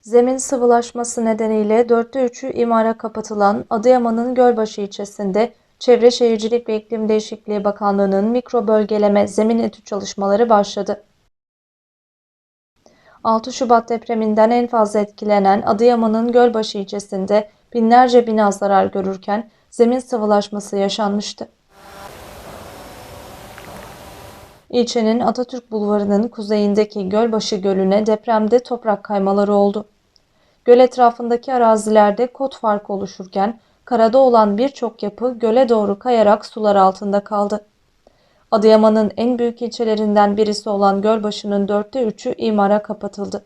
Zemin sıvılaşması nedeniyle dörtte üçü imara kapatılan Adıyaman'ın Gölbaşı ilçesinde Çevre Şehircilik ve İklim Değişikliği Bakanlığı'nın mikro bölgeleme zemin etüt çalışmaları başladı. 6 Şubat depreminden en fazla etkilenen Adıyaman'ın Gölbaşı ilçesinde binlerce bina zarar görürken zemin sıvılaşması yaşanmıştı. İlçenin Atatürk Bulvarı'nın kuzeyindeki Gölbaşı Gölü'ne depremde toprak kaymaları oldu. Göl etrafındaki arazilerde kot farkı oluşurken karada olan birçok yapı göle doğru kayarak sular altında kaldı. Adıyaman'ın en büyük ilçelerinden birisi olan Gölbaşı'nın dörtte üçü imara kapatıldı.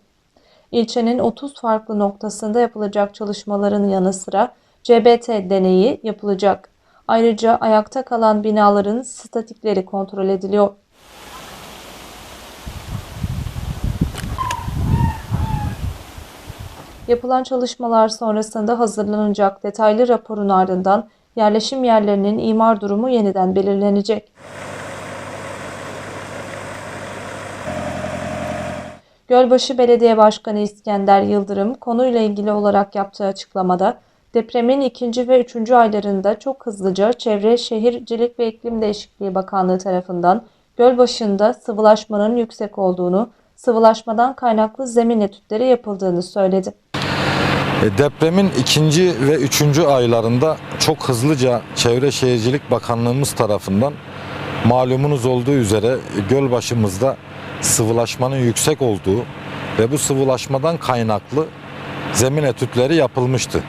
İlçenin 30 farklı noktasında yapılacak çalışmaların yanı sıra CBT deneyi yapılacak. Ayrıca ayakta kalan binaların statikleri kontrol ediliyor. Yapılan çalışmalar sonrasında hazırlanacak detaylı raporun ardından yerleşim yerlerinin imar durumu yeniden belirlenecek. Gölbaşı Belediye Başkanı İskender Yıldırım konuyla ilgili olarak yaptığı açıklamada depremin ikinci ve üçüncü aylarında çok hızlıca Çevre, Şehircilik ve İklim Değişikliği Bakanlığı tarafından Gölbaşı'nda sıvılaşmanın yüksek olduğunu, sıvılaşmadan kaynaklı zemin etütleri yapıldığını söyledi. E, Depremin ikinci ve üçüncü aylarında çok hızlıca Çevre Şehircilik Bakanlığımız tarafından malumunuz olduğu üzere Gölbaşımızda sıvılaşmanın yüksek olduğu ve bu sıvılaşmadan kaynaklı zemin etütleri yapılmıştı.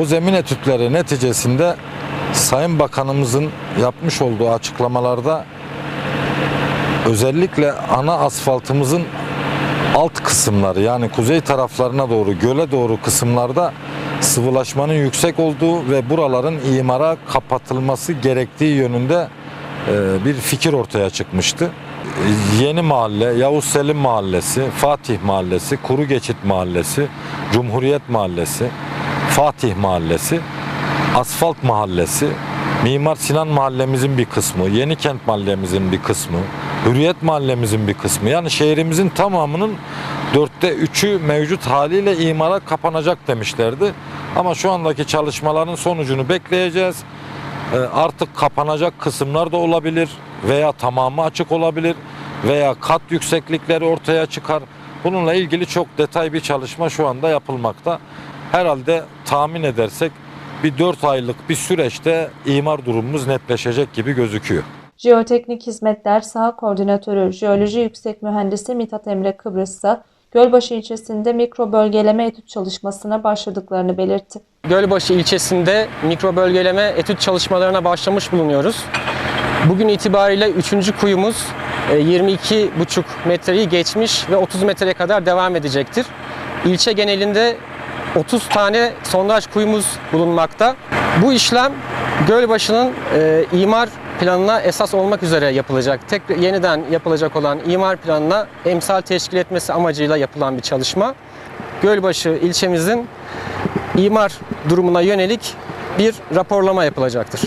O zemin etütleri neticesinde Sayın Bakanımızın yapmış olduğu açıklamalarda özellikle ana asfaltımızın alt kısımları yani kuzey taraflarına doğru göle doğru kısımlarda sıvılaşmanın yüksek olduğu ve buraların imara kapatılması gerektiği yönünde e, bir fikir ortaya çıkmıştı. E, Yeni Mahalle, Yavuz Selim Mahallesi, Fatih Mahallesi, Kuru Geçit Mahallesi, Cumhuriyet Mahallesi, Fatih Mahallesi, Asfalt Mahallesi, Mimar Sinan Mahallemizin bir kısmı, Yenikent Mahallemizin bir kısmı, Hürriyet Mahallemizin bir kısmı. Yani şehrimizin tamamının dörtte üçü mevcut haliyle imara kapanacak demişlerdi. Ama şu andaki çalışmaların sonucunu bekleyeceğiz. Ee, Artık kapanacak kısımlar da olabilir veya tamamı açık olabilir veya kat yükseklikleri ortaya çıkar. Bununla ilgili çok detay bir çalışma şu anda yapılmakta. Herhalde tahmin edersek bir 4 aylık bir süreçte imar durumumuz netleşecek gibi gözüküyor. Jeoteknik Hizmetler Saha Koordinatörü Jeoloji Yüksek Mühendisi Mithat Emre Kıbrıs'ta Gölbaşı ilçesinde mikro bölgeleme etüt çalışmasına başladıklarını belirtti. Gölbaşı ilçesinde mikro bölgeleme etüt çalışmalarına başlamış bulunuyoruz. Bugün itibariyle 3. kuyumuz e, 22,5 metreyi geçmiş ve 30 metreye kadar devam edecektir. İlçe genelinde 30 tane sondaj kuyumuz bulunmakta. Bu işlem Gölbaşı'nın e, imar planına esas olmak üzere yapılacak. Tek yeniden yapılacak olan imar planına emsal teşkil etmesi amacıyla yapılan bir çalışma. Gölbaşı ilçemizin imar durumuna yönelik bir raporlama yapılacaktır.